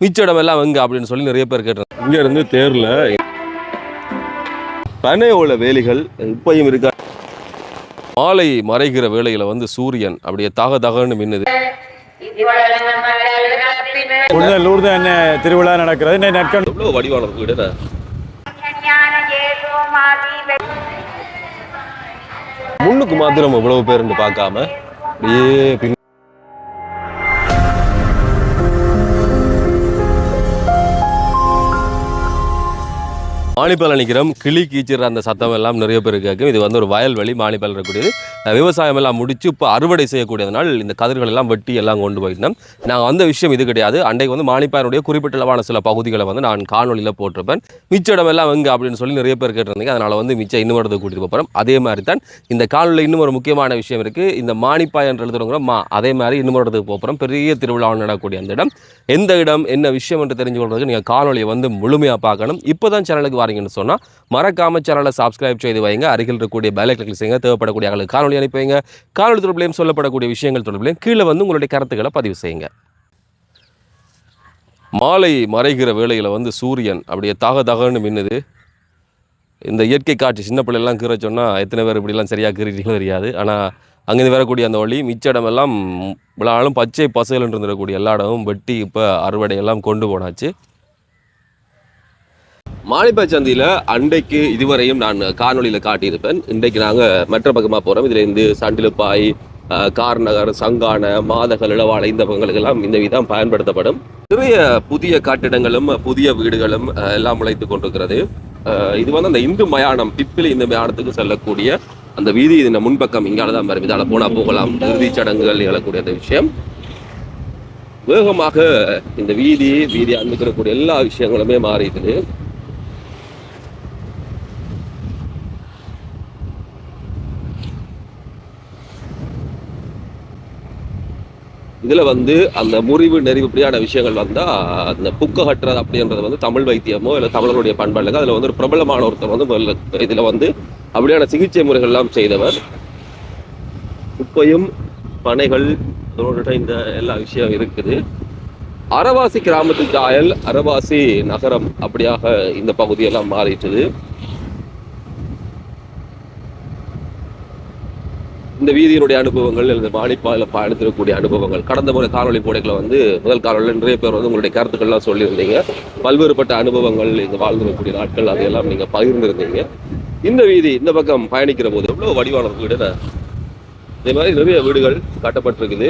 மிச்ச இடம் எல்லாம் எங்க அப்படின்னு சொல்லி நிறைய பேர் கேட்டாங்க இங்க இருந்து தேர்ல பனையோல வேலிகள் இப்பயும் இருக்கா? மாலை மறைகிற வேளையில வந்து சூரியன் அப்படியே தக தகன்னு மின்னுது. என்ன திருவிழா நடக்கிறது? எவ்வளவு வடிவான வீடு? முன்னுக்கு மாத்திரம் இவ்வளவு பேருந்து பார்க்காம அப்படியே பின் மாணிப்பால் அணிக்கிறோம். கிளி கீச்சிற அந்த சத்தம் எல்லாம் நிறைய பேர் கேட்கும். இது வந்து ஒரு வயல்வெளி மாணிப்பால் இருக்கக்கூடியது. விவசாயம் எல்லாம் முடிச்சு இப்போ அறுவடை செய்யக்கூடியதுனால் இந்த கதிர்கள் எல்லாம் வெட்டி எல்லாம் கொண்டு போயிட்டோம். நாங்கள் வந்த விஷயம் இது கிடையாது. அன்றைக்கு வந்து மாணிப்பாருடைய குறிப்பிட்ட அளவான சில பகுதிகளை வந்து நான் காணொலியில் போட்டிருப்பேன். மிச்ச இடம் எல்லாம் எங்க அப்படின்னு சொல்லி நிறைய பேர் கேட்டிருந்தீங்க. அதனால் வந்து மிச்சம் இன்னும் இடத்துக்கு கூட்டிகிட்டு போகிறோம் அதே மாதிரி தான் இந்த காணொலியில் இன்னும் ஒரு முக்கியமான விஷயம் இருக்குது இந்த மாணிப்பாய் என்று எழுதுறவங்க மா அதே மாதிரி இன்னும் இடத்துக்கு போகிறோம் பெரிய திருவிழா நடக்கக்கூடிய அந்த இடம். எந்த இடம் என்ன விஷயம் என்று தெரிஞ்சு கொள்றதுக்கு நீங்கள் காணொலியை வந்து முழுமையாக பார்க்கணும். இப்போ தான் சேனலுக்கு வாரீங்கன்னு சொன்னால் மறக்காம சேனலை சப்ஸ்கிரைப் செய்து வைங்க. அருகில் இருக்கக்கூடிய பெல் கிளிக் செய்யுங்க. தேவைப்படக்கூடிய அவங்களுக்கு காணொலி அனுப்பி வைங்க. காணொலி தொடர்பிலையும் சொல்லப்படக்கூடிய விஷயங்கள் தொடர்பிலையும் கீழே வந்து உங்களுடைய கருத்துக்களை பதிவு செய்யுங்க. மாலை மறைகிற வேளையில் வந்து சூரியன் அப்படியே தக தகன்னு மின்னுது. இந்த இயற்கை காட்சி சின்ன பிள்ளைலாம் கீற சொன்னால் எத்தனை பேர் இப்படிலாம் சரியாக கீறிட்டீங்களும் தெரியாது. ஆனால் அங்கேருந்து வரக்கூடிய அந்த வழி மிச்ச இடமெல்லாம் விழாலும் பச்சை பசுகள் இருந்திருக்கக்கூடிய எல்லா இடமும் வெட்டி இப்போ அறுவடை எல்லாம் கொண்டு போனாச்சு. மாலிபா சந்தியில் அன்றைக்கு இதுவரையும் நான் காணொலியில் காட்டியிருப்பேன். இன்றைக்கு நாங்கள் மற்ற பக்கமாக போகிறோம் இதில் இருந்து சண்டிலுப்பாய் கார்நகர் சங்கான மாதகல் இளவாலை இந்த பகங்களுக்கெல்லாம் இந்த விதம் பயன்படுத்தப்படும். நிறைய புதிய கட்டிடங்களும் புதிய வீடுகளும் எல்லாம் முளைத்து கொண்டிருக்கிறது. இது வந்து அந்த இந்து மயானம் பிப்பிலி இந்த மயானத்துக்கு செல்லக்கூடிய அந்த வீதி இந்த முன்பக்கம் இங்கால தான் வரும். இதால் போனால் போகலாம். இறுதிச் சடங்குகள் எழக்கூடிய அந்த விஷயம். வேகமாக இந்த வீதி வீதி அனுப்பிக்கிறக்கூடிய எல்லா விஷயங்களுமே மாறிடுது இதில் வந்து அந்த முறிவு நெறிவு இப்படியான விஷயங்கள் வந்தால் அந்த புக்க கட்டுறது அப்படின்றது வந்து தமிழ் வைத்தியமோ இல்லை தமிழர்களுடைய பண்பாடுல அதில் வந்து ஒரு பிரபலமான ஒருத்தர் வந்து முதல்ல வந்து அப்படியான சிகிச்சை முறைகள் எல்லாம் செய்தவர். குப்பையும் பனைகள் அதோட இந்த எல்லா விஷயம் இருக்குது. அரவாசி கிராமத்து ஆயல் அரவாசி நகரம் அப்படியாக இந்த பகுதியெல்லாம் மாறிட்டுது. இந்த வீதியினுடைய அனுபவங்கள் இந்த மாணிப்பாயில் பயணித்திருக்கக்கூடிய அனுபவங்கள். கடந்த முறை காணொலி போடைகளை வந்து முதல் காணொலியில் நிறைய பேர் வந்து உங்களுடைய கருத்துக்கள்லாம் சொல்லியிருந்தீங்க. பல்வேறுபட்ட அனுபவங்கள் இங்கே வாழ்ந்திருக்கக்கூடிய நாட்கள் அதையெல்லாம் நீங்கள் பகிர்ந்திருந்தீங்க. இந்த வீதி இந்த பக்கம் பயணிக்கிற போது எவ்வளோ வடிவான வீடு இதே மாதிரி நிறைய வீடுகள் கட்டப்பட்டிருக்குது.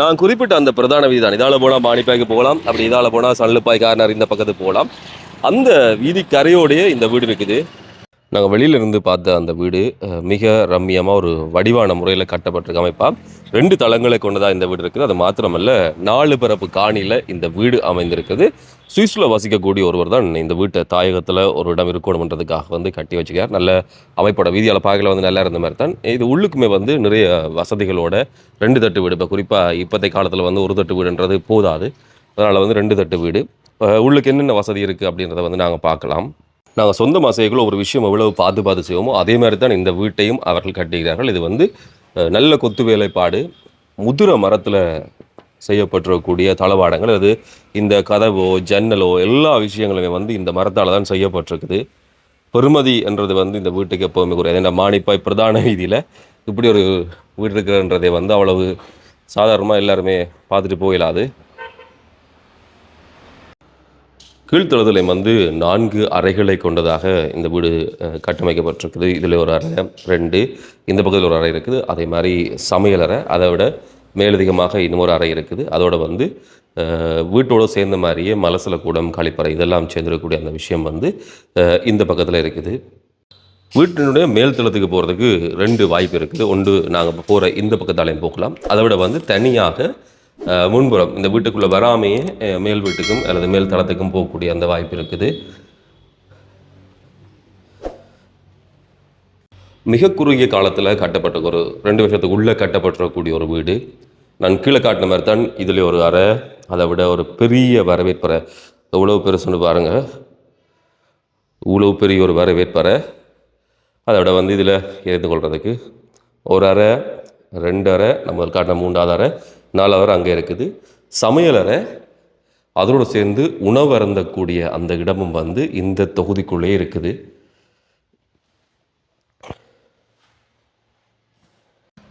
நான் குறிப்பிட்ட அந்த பிரதான வீதி தான் இதால் போனால் மாணிப்பாய்க்கு போகலாம். அப்படி இதால் போனால் சல்லுப்பாய் கார்னர் இந்த பக்கத்துக்கு போகலாம். அந்த வீதி கரையோடையே இந்த வீடு இருக்குது. நாங்கள் வெளியில இருந்து பார்த்த அந்த வீடு மிக ரம்மியமாக ஒரு வடிவான முறையில் கட்டப்பட்டிருக்க அமைப்பா. ரெண்டு தளங்களை கொண்டதாக இந்த வீடு இருக்குது. அது மாத்திரமல்ல நாலு பிறப்பு காணியில் இந்த வீடு அமைந்திருக்குது. சுவிஸில் வசிக்கக்கூடிய ஒருவர் தான் இந்த வீட்டை தாயகத்தில் ஒரு இடம் இருக்கணுன்றதுக்காக வந்து கட்டி வச்சுக்கார் நல்ல அமைப்போட வீதியால் பார்க்கல வந்து நல்லா இருந்த மாதிரி தான். இது உள்ளுக்குமே வந்து நிறைய வசதிகளோட ரெண்டு தட்டு வீடு. இப்போ குறிப்பாக இப்போதைய காலத்தில் வந்து ஒரு தட்டு வீடுன்றது போதாது. அதனால் வந்து ரெண்டு தட்டு வீடு. உள்ளுக்கு என்னென்ன வசதி இருக்குது அப்படின்றத வந்து நாங்கள் பார்க்கலாம். நாங்கள் சொந்தமாக செய்யக்குள்ள ஒரு விஷயம் எவ்வளவு பார்த்து பார்த்து செய்வோமோ அதே மாதிரி தான் இந்த வீட்டையும் அவர்கள் கட்டுகிறார்கள் இது வந்து நல்ல கொத்து வேலைப்பாடு முதிர மரத்தில் செய்யப்பட்டிருக்கக்கூடிய தளவாடங்கள் அது இந்த கதவோ ஜன்னலோ எல்லா விஷயங்களுமே வந்து இந்த மரத்தால் தான் செய்யப்பட்டிருக்குது. பெருமதி என்றது வந்து இந்த வீட்டுக்கு எப்போவுமே குறையாது. ஏன்னா மாணிப்பாய் பிரதான வீதியில் இப்படி ஒரு வீடு இருக்குன்றதை வந்து அவ்வளவு சாதாரணமாக எல்லாருமே பார்த்துட்டு போயிடாது கீழ்த்தளத்தில் வந்து நான்கு அறைகளை கொண்டதாக இந்த வீடு கட்டமைக்கப்பட்டிருக்குது. இதில் ஒரு அறை ரெண்டு. இந்த பக்கத்தில் ஒரு அறை இருக்குது. அதே மாதிரி சமையலறை அதை விட மேலதிகமாக இன்னொரு அறை இருக்குது. அதோட வந்து வீட்டோடு வீட்டோட சேர்ந்த மாதிரியே மலசல கூடம் கழிப்பறை இதெல்லாம் சேர்ந்துருக்கக்கூடிய அந்த விஷயம் வந்து இந்த பக்கத்தில் இருக்குது. வீட்டினுடைய மேல் தளத்துக்கு போகிறதுக்கு ரெண்டு வாய்ப்பு இருக்குது. ஒன்று நாங்கள் போகிற இந்த பக்கத்தாலையும் போகலாம். அதை விட வந்து தனியாக முன்புறம் இந்த வீட்டுக்குள்ளே வராமையே மேல் வீட்டுக்கும் அல்லது மேல் தளத்துக்கும் போகக்கூடிய அந்த வாய்ப்பு இருக்குது. மிக குறுகிய காலத்தில் கட்டப்பட்ட ஒரு ரெண்டு வருஷத்துக்கு உள்ளே கட்டப்பட்டக்கூடிய ஒரு வீடு. நான் கீழே காட்டின மாதிரி தான் இதில் ஒரு அறை அதை விட ஒரு பெரிய வரவேற்பறை. எவ்வளோ பெருசுன்னு பாருங்கள் இவ்வளோ பெரிய ஒரு வரவேற்பறை. அதை விட வந்து இதில் இருந்து கொள்கிறதுக்கு ஒரு அறை ரெண்டு அறை நம்ம காட்டின மூன்றாவது அறை. நாலாவது அவர் அங்கே இருக்குது. சமையலறை அதோடு சேர்ந்து உணவு அருந்தக்கூடிய அந்த இடமும் வந்து இந்த தொகுதிக்குள்ளே இருக்குது.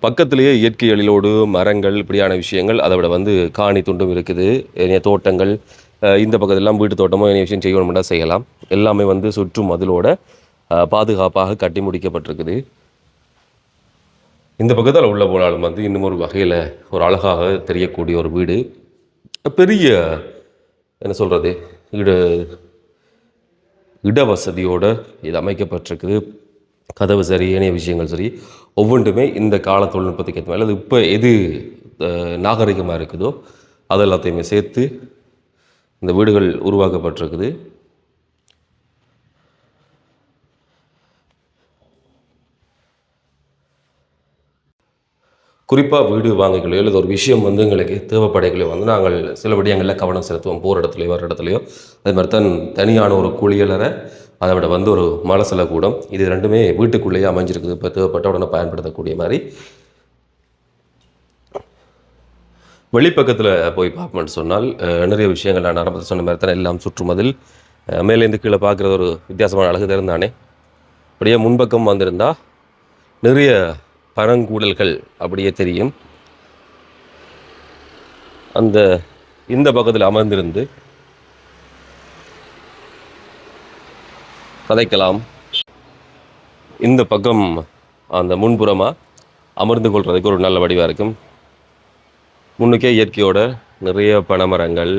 பக்கத்திலேயே இயற்கை எழிலோடு மரங்கள் இப்படியான விஷயங்கள் அதை விட வந்து காணி துண்டும் இருக்குது. ஏனைய தோட்டங்கள் இந்த பக்கத்துலாம் வீட்டு தோட்டமோ என்ன விஷயம் செய்யணும்னா செய்யலாம். எல்லாமே வந்து சுற்றும் மதிலோட பாதுகாப்பாக கட்டி முடிக்கப்பட்டிருக்குது. இந்த பக்கத்தில் உள்ள போனாலும் வந்து இன்னும் ஒரு வகையில் ஒரு அழகாக தெரியக்கூடிய ஒரு வீடு. பெரிய என்ன சொல்கிறது இட இட வசதியோடு இது அமைக்கப்பட்டிருக்குது. கதவு சரி ஏனைய விஷயங்கள் சரி ஒவ்வொன்றுமே இந்த கால தொழில்நுட்பத்துக்கு ஏற்ற மாதிரி அது இப்போ எது நாகரிகமாக இருக்குதோ அது எல்லாத்தையுமே சேர்த்து இந்த வீடுகள் உருவாக்கப்பட்டிருக்குது. குறிப்பாக வீடு வாங்கிக்கலையோ அல்லது ஒரு விஷயம் வந்து எங்களுக்கு தேவைப்படைகளையோ வந்து நாங்கள் சில விடயங்களில் கவனம் செலுத்துவோம். போகிற இடத்துலையோ வர இடத்துலையோ. அதே மாதிரி தான் தனியான ஒரு குளியலறை அதை விட வந்து ஒரு மலசல கூடம். இது ரெண்டுமே வீட்டுக்குள்ளேயே அமைஞ்சிருக்குது. இப்போ தேவைப்பட்ட உடனே பயன்படுத்தக்கூடிய மாதிரி. வெளிப்பக்கத்தில் போய் பார்ப்போம்னு சொன்னால் நிறைய விஷயங்கள் நான் ஆரம்பத்தில் சொன்ன மாதிரி தான் எல்லாம் சுற்றுமதில். மேலேருந்து கீழே பார்க்குறது ஒரு வித்தியாசமான அழகு தெரிந்தானே. அப்படியே முன்பக்கம் வந்திருந்தால் நிறைய பரங்கூடல்கள் அப்படியே தெரியும். அந்த இந்த பக்கத்தில் அமர்ந்திருந்து கதைக்கலாம். இந்த பக்கம் அந்த முன்புறமாக அமர்ந்து கொள்றதுக்கு ஒரு நல்ல வடிவாக இருக்கும். முன்னுக்கே இயற்கையோட நிறைய பனைமரங்கள்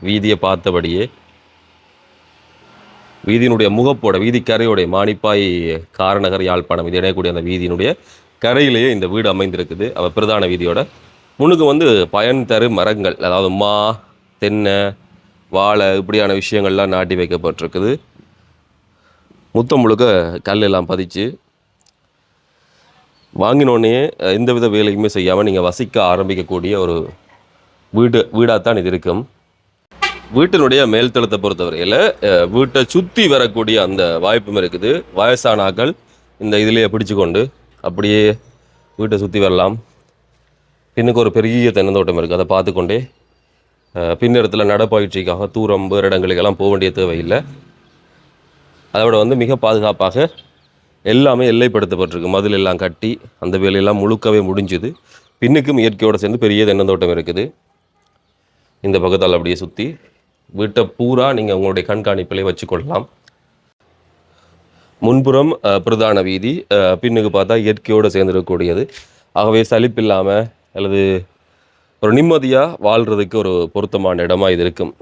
வீதியை பார்த்தபடியே வீதியினுடைய முகப்போட வீதிக்கரையோடைய மானிப்பாய் காரநகர் யாழ்ப்பாணம் இது இணையக்கூடிய அந்த வீதியினுடைய கரையிலேயே இந்த வீடு அமைந்திருக்குது. அவள் பிரதான வீதியோட முன்னுக்கு வந்து பயன் தரு மரங்கள் அதாவது மா தென்னை வாழை இப்படியான விஷயங்கள்லாம் நாட்டி வைக்கப்பட்டிருக்குது. முத்தம் முழுக்க கல் எல்லாம் பதிச்சு வாங்கினோடனே எந்த வித வேலையுமே செய்யாமல் நீங்கள் வசிக்க ஆரம்பிக்கக்கூடிய ஒரு வீடு வீடாகத்தான் இது இருக்கும். வீட்டினுடைய மேல்தளத்தை பொறுத்தவரையில் வீட்டை சுற்றி வரக்கூடிய அந்த வாய்ப்பும் இருக்குது. வயசானாக்கள் இந்த இதிலேயே பிடிச்சு கொண்டு அப்படியே வீட்டை சுற்றி வரலாம். பின்னுக்கு ஒரு பெரிய தென்னந்தோட்டம் இருக்குது அதை பார்த்துக்கொண்டே பின்னிடத்தில் நடப்பயிற்சிக்காக தூரம் வேறு இடங்களுக்கெல்லாம் போக வேண்டிய தேவையில்லை. அதோட வந்து மிக பாதுகாப்பாக எல்லாமே எல்லைப்படுத்தப்பட்டிருக்கு. மதில் எல்லாம் கட்டி அந்த வேலையெல்லாம் முழுக்கவே முடிஞ்சுது. பின்னுக்கும் இயற்கையோடு சேர்ந்து பெரிய தென்னந்தோட்டம் இருக்குது. இந்த பக்கத்தால் அப்படியே சுற்றி வீட்டை பூரா நீங்கள் உங்களுடைய கண்காணிப்பிலே வச்சுக்கொள்ளலாம். முன்புறம் பிரதான வீதி பின்னுக்கு பார்த்தா இயற்கையோடு சேர்ந்துருக்கக்கூடியது. ஆகவே சலிப்பில்லாமல் அல்லது ஒரு நிம்மதியாக வாழ்கிறதுக்கு ஒரு பொருத்தமான இடமா இது இருக்கும்.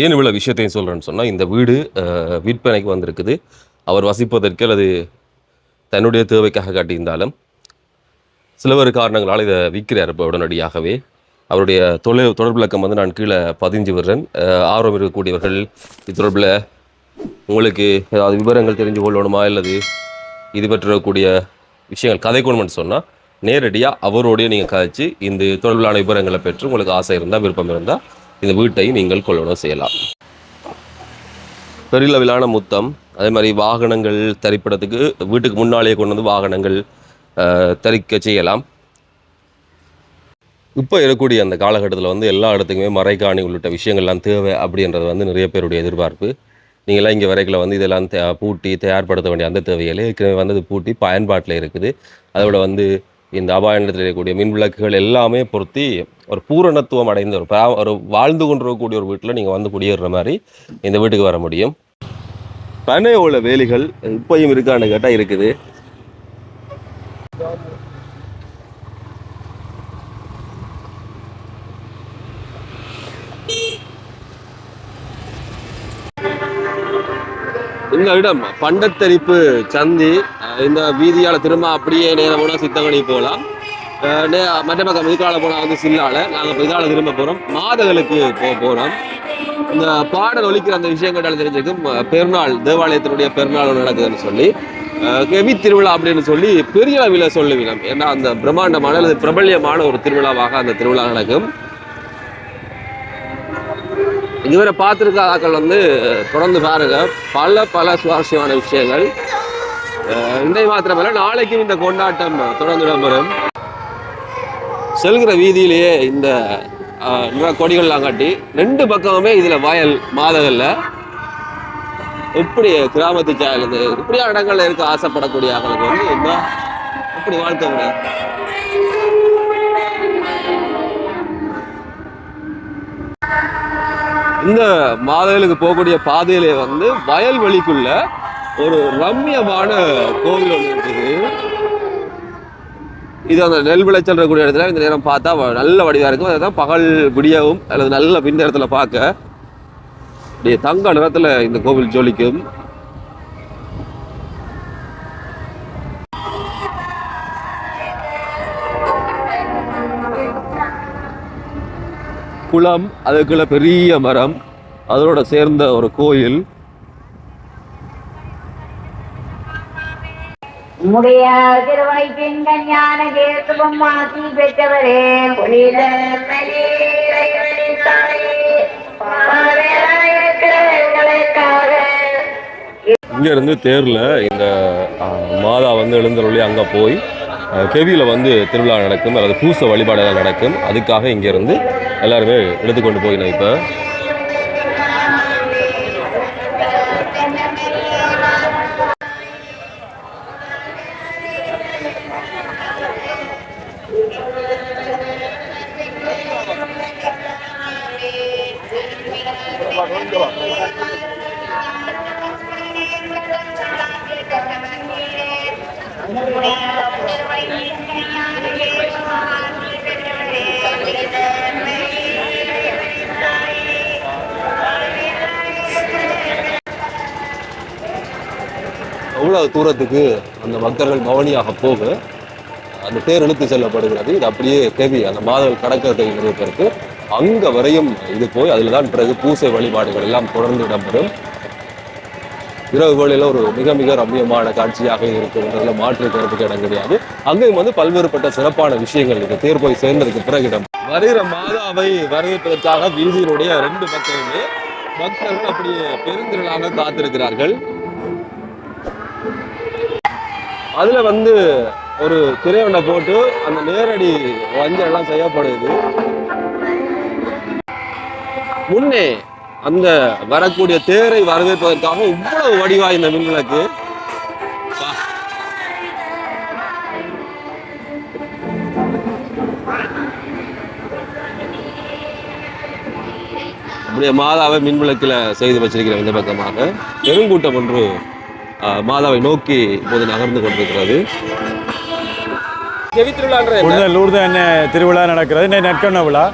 ஏன் இவ்வளோ விஷயத்தையும் சொல்கிறேன்னு சொன்னால் இந்த வீடு விற்பனைக்கு வந்திருக்குது. அவர் வசிப்பதற்கு அல்லது தன்னுடைய தேவைக்காக காட்டியிருந்தாலும் சில ஒரு காரணங்களால் இதை விற்கிறார் இப்போ உடனடியாகவே. அவருடைய தொழில் தொடர்பு இலக்கம் வந்து நான் கீழே பதிஞ்சு விடுறேன். ஆர்வம் இருக்கக்கூடியவர்கள் இது தொடர்பில் உங்களுக்கு ஏதாவது விவரங்கள் தெரிஞ்சு கொள்ளணுமா அல்லது இது பற்றக்கூடிய விஷயங்கள் கதை கதைக்கணும்னு சொன்னால் நேரடியாக அவரோடைய நீங்கள் கதைச்சு இந்த தொடர்பிலான விவரங்களை பெற்று உங்களுக்கு ஆசை இருந்தால் விருப்பம் இருந்தால் இந்த வீட்டை நீங்கள் கொள்ளணும் செய்யலாம். பெருளவிலான முத்தம் அதே மாதிரி வாகனங்கள் தரிப்படத்துக்கு வீட்டுக்கு முன்னாலேயே கொண்டு வந்து வாகனங்கள் தரிக்க செய்யலாம். இப்போ இருக்கக்கூடிய அந்த காலகட்டத்தில் வந்து எல்லா இடத்துக்குமே மறைக்காணி உள்ளிட்ட விஷயங்கள்லாம் தேவை அப்படின்றது வந்து நிறைய பேருடைய எதிர்பார்ப்பு. நீங்களாம் இங்கே வரைக்கில் வந்து இதெல்லாம் தே பூட்டி தயார்படுத்த வேண்டிய அந்த தேவையில்லை. ஏற்கனவே வந்து அது பூட்டி பயன்பாட்டில் இருக்குது. அதோட வந்து இந்த அபாய நிலத்தில் இருக்கக்கூடிய மின் விளக்குகள் எல்லாமே பொருத்தி ஒரு பூரணத்துவம் அடைந்த ஒரு பா- ஒரு வாழ்ந்து கொண்டிருக்கக்கூடிய ஒரு வீட்டில் நீங்கள் வந்து குடியேறுற மாதிரி இந்த வீட்டுக்கு வர முடியும். பனை உள்ள வேலிகள் இப்பையும் இருக்கான்னு கேட்டால் இருக்குது. இந்த இடம் பண்டத்தரிப்பு சந்தி இந்த வீதியால திரும்ப அப்படியே நேரம் போனால் சித்தங்கனி போகலாம் அஹ் மற்ற பக்கம் இதுக்கால போனால் வந்து சில்லால. நாங்கள் இதுக்கால திரும்ப போகிறோம் மாதங்களுக்கு போக போகிறோம் இந்த பாடல் ஒலிக்கிற அந்த விஷயங்கள் தெரிஞ்சிருக்கும். பெருநாள் தேவாலயத்தினுடைய பெருநாள் நடக்குதுன்னு சொல்லி. கெவி திருவிழா அப்படின்னு சொல்லி பெரிய அளவில் சொல்லுவினம் ஏன்னா அந்த பிரம்மாண்டமான அல்லது பிரபல்யமான ஒரு திருவிழாவாக அந்த திருவிழா நடக்கும். இதுவரை பார்த்துருக்காதாக்கள் வந்து தொடர்ந்து பாருங்க. பல பல சுவாரஸ்யமான விஷயங்கள். இன்றை மாத்திரமல்ல நாளைக்கும் இந்த கொண்டாட்டம் தொடர்ந்து இடம்பெறும். செல்கிற வீதியிலேயே இந்த கொடிகள்லாம் காட்டி ரெண்டு பக்கமுமே இதுல வயல் மாதங்கள்ல எப்படி கிராமத்து சாயல் இப்படியா இடங்கள்ல இருக்க ஆசைப்படக்கூடிய ஆட்களுக்கு வந்து என்ன எப்படி வாழ்க்கை இந்த மாதங்களுக்கு போகக்கூடிய பாதையிலே வந்து வயல்வெளிக்குள்ள ஒரு ரம்மியமான கோவில் ஒன்று இருக்குது. இது அந்த நெல் விளைச்சல் இருக்கக்கூடிய இடத்துல இந்த நேரம் பார்த்தா நல்ல வடிவாக இருக்கும். அதுதான் பகல் விடியவும் அல்லது நல்ல பின் நேரத்தில் பார்க்க அப்படியே தங்க நிறத்தில் இந்த கோவில் ஜொலிக்கும். குளம் அதுக்குள்ள பெரிய மரம் அதோட சேர்ந்த ஒரு கோயில். உம்முடைய திருவாய் பெண்கள் ஞான கேசுவம் மாசி பெற்றவரே இங்கேருந்து இங்க இருந்து இந்த மாதா வந்து எழுந்தருளி அங்க போய் கெவியில் கெவியில வந்து திருவிழா நடக்கும் அல்லது பூச வழிபாடுகள் நடக்கும். அதுக்காக இங்க இருந்து எல்லாருமே எடுத்துக்கொண்டு போயினோம் இப்போ. தூரத்துக்கு அந்த பக்தர்கள் பவனியாக போக அந்த தேர் இழுத்து செல்லப்படுகிறது. இது அப்படியே தேவி அந்த மாதங்கள் கடற்கரை நிறுவனத்திற்கு அங்க வரையும் இது போய் அதில் தான் பிறகு பூசை வழிபாடுகள் எல்லாம் தொடர்ந்து இடம்பெறும். இரவு வேளையில் ஒரு மிக மிக ரம்மியமான காட்சியாக இருக்குன்றதுல மாற்று கருத்துக்கு இடம் கிடையாது அங்கேயும் வந்து பல்வேறுபட்ட சிறப்பான விஷயங்கள் இருக்கு. தேர் போய் சேர்ந்ததுக்கு பிறகு இடம். வருகிற மாதாவை வரவேற்பதற்காக வீதியினுடைய ரெண்டு பக்கமே பக்தர்கள் அப்படியே பெருந்திரளாக காத்திருக்கிறார்கள். அதில் வந்து ஒரு திரையொண்டை போட்டு அந்த நேரடி வஞ்சம் எல்லாம் செய்யப்படுது. முன்னே அந்த வரக்கூடிய தேரை வரவேற்பதற்காக இவ்வளவு வடிவாய் இந்த மின்விளக்கு. அப்படியே மாதாவை மின்விளக்கில் செய்து வச்சிருக்கிற இந்த பக்கமாக. பெருங்கூட்டம் ஒன்று மாதாவை நோக்கி இப்போது நகர்ந்து கொண்டிருக்கிறது. புனித லூர்து என்ன திருவிழா நடக்கிறது. இன்னைக்கு நற்கண்ண விழா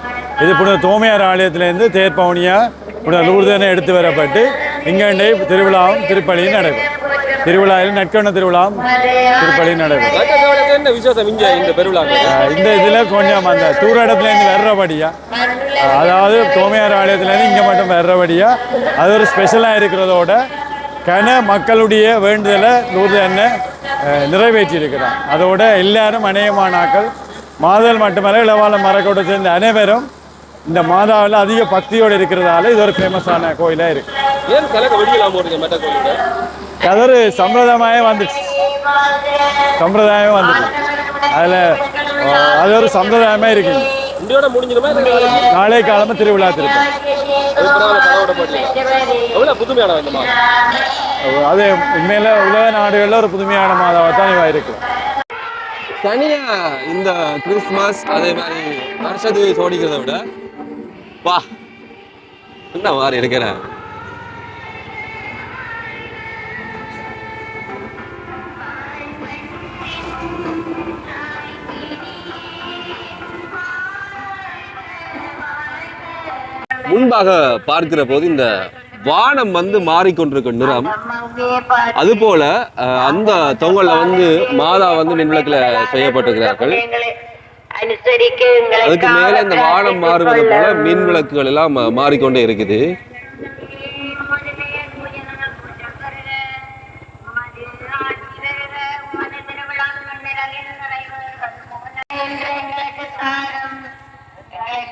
இது புனித தோமையார் ஆலயத்திலேருந்து தேர் பவுனியா புனித லூர்து எண்ணெய் எடுத்து வரப்பட்டு இங்கண்டே திருவிழாவும் திருப்பலியும் நடக்கும். திருவிழாவில் நற்கண்ண திருவிழாவும் திருப்பலியும் நடக்கும். இங்க இந்த இதில் கொஞ்சம் அந்த தூர இடத்துலேருந்து வர்றபடியா அதாவது தோமையார் ஆலயத்துலேருந்து இங்கே மட்டும் வர்றபடியா அது ஒரு ஸ்பெஷலாக இருக்கிறதோட கன மக்களுடைய வேண்டுதலை லூர்து எண்ணெய் நிறைவேற்றி இருக்கிறான் அதோட எல்லாரும் அநேகமானாக்கள் மாதல் மட்டுமல்ல இளவால மரக்கோட்டை சேர்ந்த அனைவரும் இந்த மாதாவில் அதிக பக்தியோடு இருக்கிறதால இது ஒரு ஃபேமஸான கோயிலாக இருக்கு. ஏன் ஒரு சம்பிரதாயமாகவே வந்துச்சு. சம்பிரதாயமே வந்துச்சு. அதில் அது ஒரு சம்பிரதாயமாக இருக்குங்க இந்தியோட முடிஞ்சிருமா? நாளை காலமாக திருவிழா. எவ்வளவு புதுமையான அது உண்மையில உலக நாடுகளில் ஒரு புதுமையான மாதமாக தான் இவா இருக்கு. தனியா இந்த கிறிஸ்துமஸ் அதே மாதிரி வருஷத்துக்கு சோடிக்கிறத விட வா. என்ன மாதிரி இருக்கிறேன் முன்பாக பார்க்கிற போது இந்த வானம் வந்து மாறிக்கொண்டிருக்கும் நிறம். அதுபோல அந்த தொங்கல்ல வந்து மாதா வந்து மின்விளக்குல செய்யப்பட்டிருக்கிறார்கள். அதுக்கு மேல இந்த வானம் மாறுவது போல மின் விளக்குகள் எல்லாம் மாறிக்கொண்டே இருக்குது.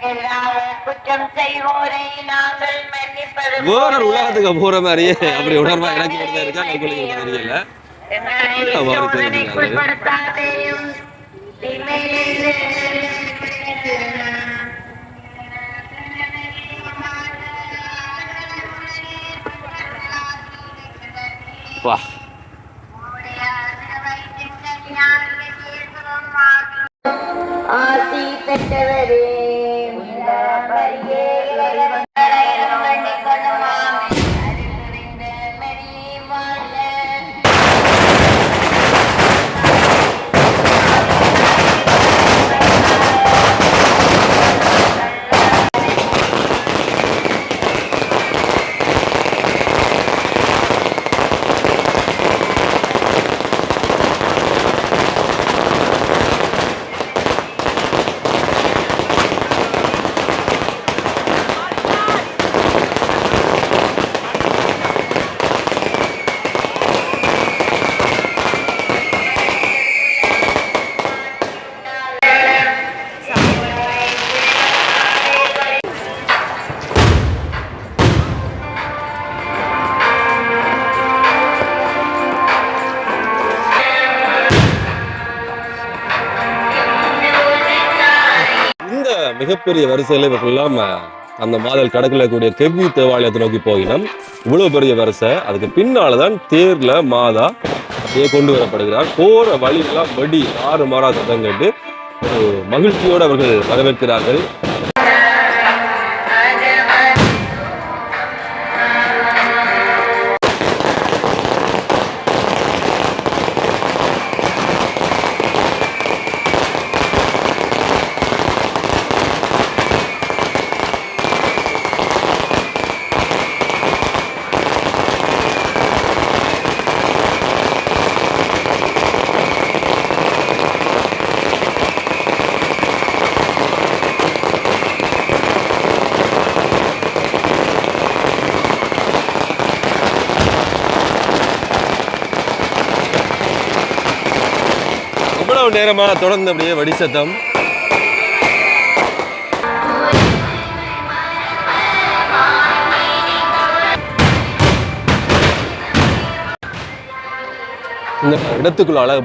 எங்களுக்கு குற்றம் செய்வோரை நாங்கள் மன்னிப்பது வேற ஒரு உலகத்துக்கு போற மாதிரியே அப்படி உணர்வா எனக்கு இருக்கா உங்களுக்கு தெரியல. வா. ஆசி பெற்றவரே. மிகப்பெரிய வரிசையில் இவர்கள்லாம் அந்த மாதல் கடக்கில் இருக்கக்கூடிய கெவ்வி தேவாலயத்தை நோக்கி போயினோம். இவ்வளோ பெரிய வரிசை. அதுக்கு பின்னால தான் தேரில் மாதா அப்படியே கொண்டு வரப்படுகிறார். போகிற வழியெல்லாம் வெடி ஆறு மாறா சத்தம் கேட்டு மகிழ்ச்சியோடு அவர்கள் வரவேற்கிறார்கள். இவ்வளவு நேரமா தொடர்ந்து அப்படியே வடிசத்தம்? இந்த இடத்துக்குள்ள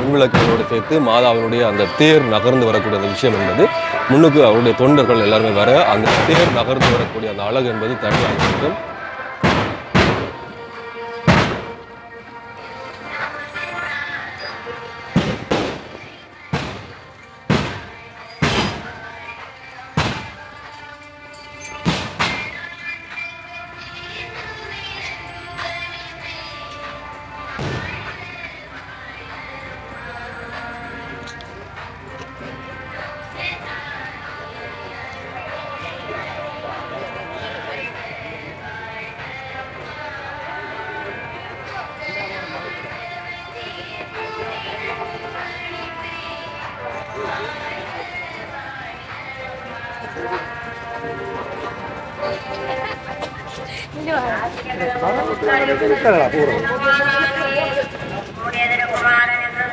மின்விளக்குகளோடு சேர்த்து மாதாவினுடைய அந்த தேர் நகர்ந்து வரக்கூடிய அந்த விஷயம் என்பது முன்னுக்கு அவருடைய தொண்டர்கள் எல்லாருமே வர அந்த தேர் நகர்ந்து வரக்கூடிய அந்த அழகு என்பது தனியாக இருக்கும்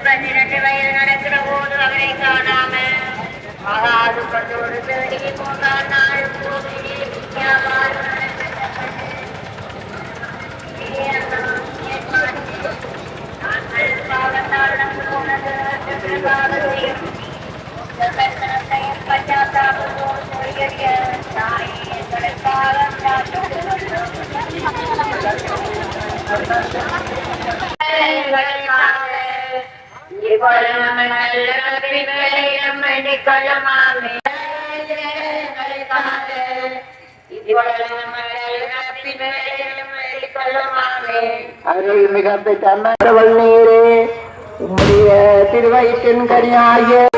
பன்னிரண்டு வயது நடக்கிற போது அருள்மிக பெற்றவள் நீரே உம்முடைய திருவயிற்றின் கனியாகிய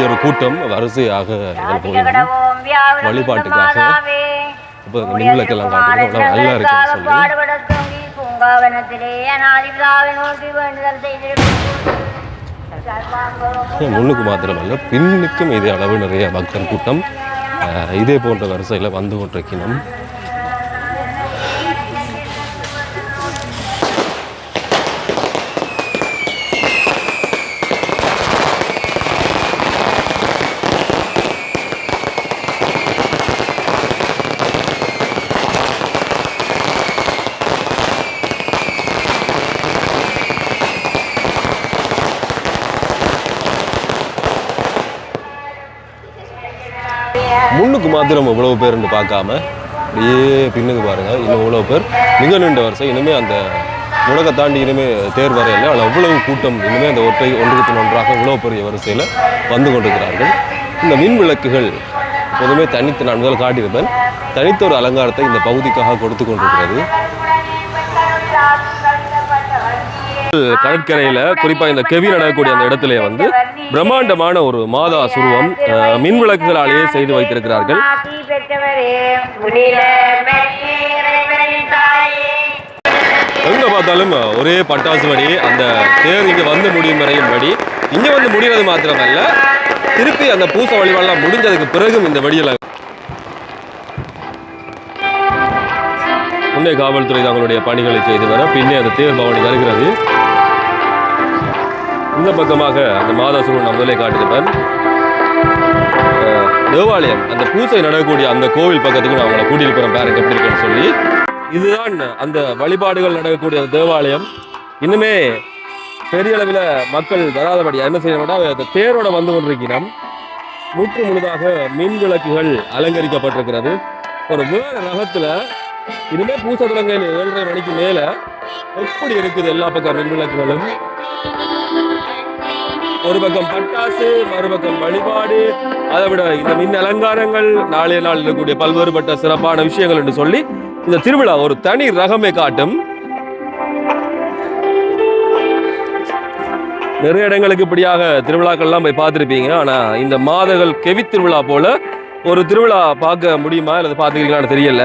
பெரிய ஒரு கூட்டம் வரிசையாக வழிபாட்டுக்காக. அப்போ இந்த மின்விளக்கெல்லாம் நல்லா இருக்குன்னு சொல்லி. முன்னுக்கு மாத்திரமல்ல பின்னுக்கும் இதே அளவு நிறைய பக்தர் கூட்டம் இதே போன்ற வரிசையில் வந்து கொண்டிருக்கணும் சீக்கிரம் மாத்திரம் இவ்வளவு பார்க்காம அப்படியே பின்னுக்கு பாருங்க. இன்னும் இவ்வளோ பேர் மிக நீண்ட வருஷம் இனிமேல் அந்த முடக்க தாண்டி இனிமே தேர் வரையில. ஆனால் அவ்வளவு கூட்டம் இனிமேல் அந்த ஒற்றை ஒன்றுக்கு ஒன்றாக இவ்வளோ பெரிய வரிசையில் வந்து கொண்டிருக்கிறார்கள். இந்த மின் விளக்குகள் எப்போதுமே தனித்து நான் முதல் காட்டியிருப்பேன். தனித்த ஒரு அலங்காரத்தை இந்த பகுதிக்காக கொடுத்து கொண்டிருக்கிறது. கடற்கரையில் குறிப்பா இந்த கெவி நடக்கக்கூடிய அந்த இடத்துல வந்து பிரம்மாண்டமான ஒரு மாதா சுருவம் மின் விளக்குகளாலேயே செய்து வைத்திருக்கிறார்கள். ஆசி எங்க பார்த்தாலும் ஒரே பட்டாசு வடி அந்த தேர் இங்க வந்து முடியும் வரையும் வடி இங்க வந்து முடிகிறது மாத்திரமல்ல திருப்பி அந்த பூச வழிபாடெல்லாம் முடிஞ்சதுக்கு பிறகும் இந்த வெடியெல்லாம் முன்னே காவல்துறை தங்களுடைய பணிகளை செய்து வர பின்னே அந்த தேர் பவனி வருகிறது. இந்த பக்கமாக அந்த மாதாசுரன் நான் முதலே காட்டியிருப்பேன் தேவாலயம் அந்த பூசை நடக்கக்கூடிய அந்த கோவில் பக்கத்துக்கு நான் உங்களை கூட்டிட்டு போகிறேன் பாருங்க எப்படி இருக்குன்னு சொல்லி. இதுதான் அந்த வழிபாடுகள் நடக்கக்கூடிய தேவாலயம். இன்னுமே பெரிய அளவில் மக்கள் வராதபடி என்ன செய்யணும்னா அந்த தேரோட வந்து கொண்டிருக்கிறோம். முற்று முழுதாக மின் விளக்குகள் அலங்கரிக்கப்பட்டிருக்கிறது. ஒரு வேறு ரகத்தில் இனிமே பூச தொடங்க ஏழரை மணிக்கு மேல எப்படி இருக்குது எல்லா பக்கம் மின் விளக்குகளும் ஒரு பக்கம் பட்டாசு மறுபக்கம் வழிபாடு. அதை விட இந்த மின் அலங்காரங்கள் நாளைய நாள் இருக்கக்கூடிய பல்வேறுபட்ட சிறப்பான விஷயங்கள் என்று சொல்லி இந்த திருவிழா ஒரு தனி ரகமே காட்டும். நிறைய இடங்களுக்கு இப்படியாக திருவிழாக்கள்லாம் போய் பார்த்துருப்பீங்க. ஆனால் இந்த மாதங்கள் கெவி திருவிழா போல ஒரு திருவிழா பார்க்க முடியுமா? அல்லது பார்த்துக்கிறீங்களான்னு தெரியல.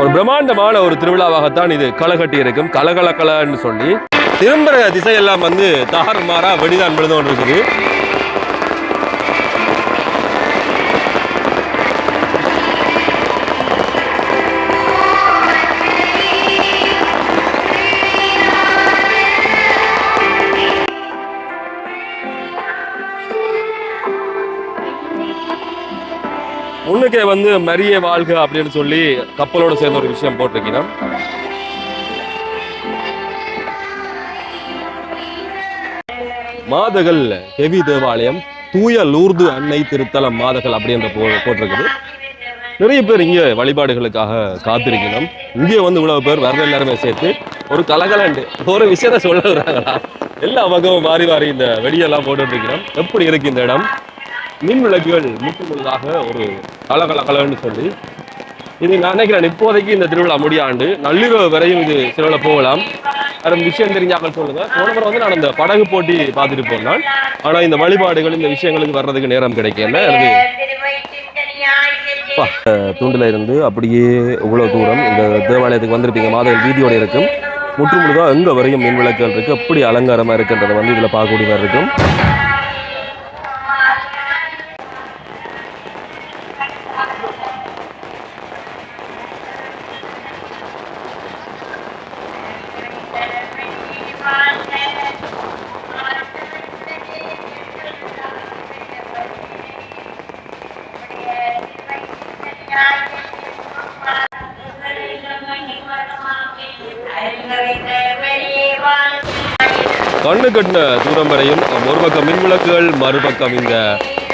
ஒரு பிரம்மாண்டமான ஒரு திருவிழாவாகத்தான் இது களைகட்டி இருக்கும் கலகல கலன்னு சொல்லி திரும்புற திசையெல்லாம் வந்து தாறுமாறா வெடிதான் விழுந்து கொண்டு இருக்குது. முன்னுக்கே வந்து மரிய வாழ்க அப்படின்னு சொல்லி கப்பலோட சேர்ந்த ஒரு விஷயம் போட்டிருக்கீங்க. மாதகள் ஹெவி தேவாலயம் தூய லூர்து அன்னை திருத்தலம் மாதகள் அப்படின்ற போ போட்டிருக்குது. நிறைய பேர் இங்கே வழிபாடுகளுக்காக காத்திருக்கணும் இங்கே வந்து இவ்வளவு பேர் வர்ற எல்லாருமே சேர்த்து ஒரு கலகலண்டு ஒரு விஷயத்த சொல்லுறாங்களா எல்லா பக்கமும் மாறி மாறி இந்த வெடியெல்லாம் போட்டுட்டு இருக்கிறோம். எப்படி இருக்கு இந்த இடம்? மின் விளக்குகள் முற்றுமுழுதாக ஒரு கலகல கலன்னு சொல்லி. இது நான் நினைக்கிறேன் இப்போதைக்கு இந்த திருவிழா முடியாண்டு. நள்ளிரவு வரையும் இது திருவிழா போகலாம். அது விஷயம் தெரிஞ்சாக்கள் சொல்லுங்க. போன முறை வந்து நான் இந்த படகு போட்டி பார்த்துட்டு போனான். ஆனா இந்த வழிபாடுகள் இந்த விஷயங்களுக்கு வர்றதுக்கு நேரம் கிடைக்கல. எனக்கு தூண்டில் இருந்து அப்படியே இவ்வளோ தூரம் இந்த தேவாலயத்துக்கு வந்திருப்பீங்க. மாதங்கள் வீதியோடு இருக்கும். முற்று முழுதாக எங்கே வரையும் மின் விளக்குகள் இருக்குது எப்படி அலங்காரமாக இருக்குன்றதை வந்து இதில் பார்க்கக்கூடிய மாதிரி இருக்கும். கண்ணு கட்டின தூரம் வரையும் ஒரு பக்கம் மின் விளக்குகள் மறுபக்கம் இந்த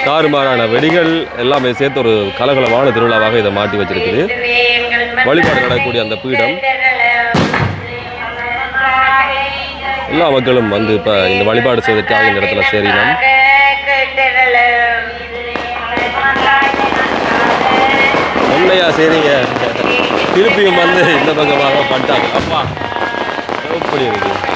தாறுமாறான வெடிகள் எல்லாமே சேர்த்து ஒரு கலகலமான திருவிழாவாக இதை மாட்டி வச்சிருக்குது. வழிபாடு நடக்கக்கூடிய அந்த பீடம். எல்லா மக்களும் வந்து இப்போ இந்த வழிபாடு செய்வதற்காக இந்த இடத்துல சேரினோம் உண்மையா சரிங்க? திருப்பியும் வந்து இந்த பக்கமாக பண்ணிட்டாங்க அப்பா. எப்படி இருக்கு?